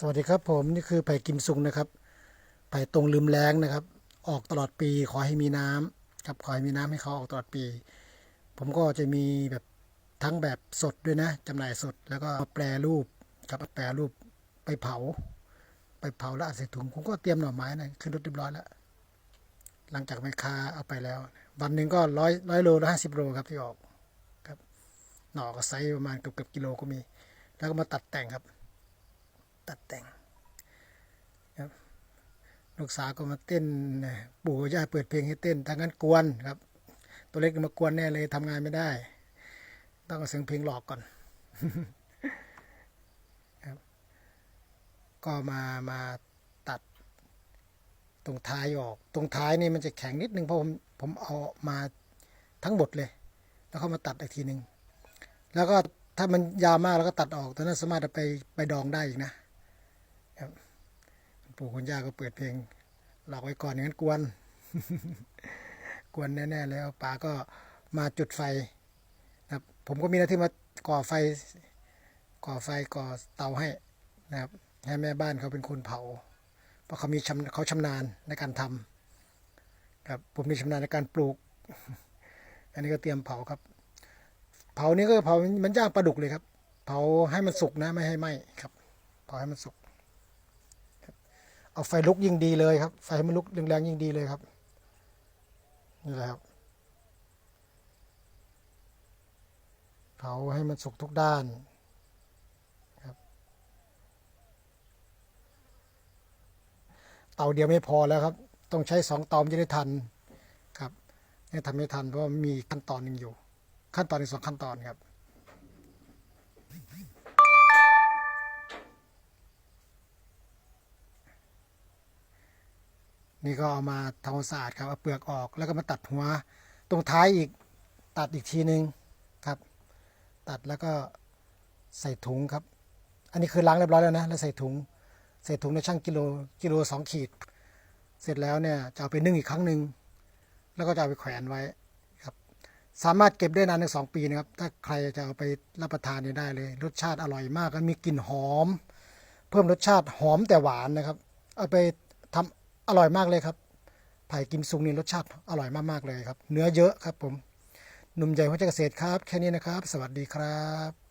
สวัสดีครับผมนี่คือไผ่กิมซุงนะครับไผ่ตรงลืมแรงนะครับ ออกตลอดปีขอให้มีน้ำครับขอให้มีน้ำให้เขาออกตลอดปี ผมก็จะมีแบบทั้งแบบสดด้วยนะจำหน่ายสดแล้วก็มาแปรรูปครับแปรรูปไปเผา ไปเผาแล้วอัดใส่ถุงผมก็เตรียมหน่อไม้นะขึ้นรถเรียบร้อยแล้วหลังจากแม่ค้าเอาไปแล้ว วันหนึ่งก็ร้อยร้อยโลร้อยห้าสิบโลครับที่ออกครับหน่อก็ไซส์ประมาณเกือบเกือบกิโลก็มี แล้วก็มาตัดแต่งครับ ตัดแต่งครับลูกสาวก็มาเต้นปู่ย่าเปิดเพลงให้เต้นทางนั้นกวนครับ ตัวเล็กมากวนแน่เลยทำงานไม่ได้ ต้องเสียงเพลงหลอกก่อนครับก็มามาตัดตรงท้ายออก ตรงท้ายนี่มันจะแข็งนิดนึงเพราะผมผมเอามาทั้งหมดเลย แล้วเขามาตัดอีกทีหนึ่งแล้วก็ถ้ามันยาวมากแล้วก็ตัดออกตอนนั้นสามารถไปไปดองได้อีกนะ ปู่คุณย่าก็เปิดเพลงหลอกไว้ก่อนอย่างนั้นกวน กวนแน่ๆแล้วป๋าก็มาจุดไฟนะครับ ผมก็มีหน้าที่มาก่อไฟ ก่อไฟก่อเตาให้นะครับให้แม่บ้านเขาเป็นคนเผา เพราะเขามีชำเขาชำนาญในการทำครับผมมีชำนาญในการปลูก อันนี้ก็เตรียมเผาครับ เผานี่ก็เผามันย่างปลาดุกเลยครับ เผาให้มันสุกนะไม่ให้ไหม้ครับ เผาให้มันสุก เอาไฟลุกยิ่งดีเลยครับ ไฟให้มันลุกแรงๆยิ่งดีเลยครับ นี่แหละครับ เผาให้มันสุกทุกด้านครับ เตาเดียวไม่พอแล้วครับ ต้องใช้สองเตาจะได้ทันครับนี่ทำไม่ทันเพราะมีขั้นตอนหนึ่งอยู่ ขั้นตอนอีกสองขั้นตอนครับ นี่ก็เอามาทำความสะอาดครับเอาเปลือกออกแล้วก็มาตัดหัว ตรงท้ายอีกตัดอีกทีหนึ่งครับ ตัดแล้วก็ใส่ถุงครับ อันนี้คือล้างเรียบร้อยแล้วนะแล้วใส่ถุงใส่ถุงในช่างกิโลกิโลสองขีด เสร็จแล้วเนี่ยจะเอาไปนึ่งอีกครั้งหนึ่งแล้วก็จะเอาไปแขวนไว้ครับ สามารถเก็บได้นานถึงสองปีนะครับ ถ้าใครจะเอาไปรับประทานเนี่ยได้เลย รสชาติอร่อยมากแล้วมีกลิ่นหอม เพิ่มรสชาติหอมแต่หวานนะครับ เอาไปทำ อร่อยมากเลยครับไผ่กิมซุงนี่รสชาติอร่อยมากๆเลยครับ เนื้อเยอะครับผมหนุ่มใหญ่หัวใจเกษตรครับ แค่นี้นะครับ สวัสดีครับ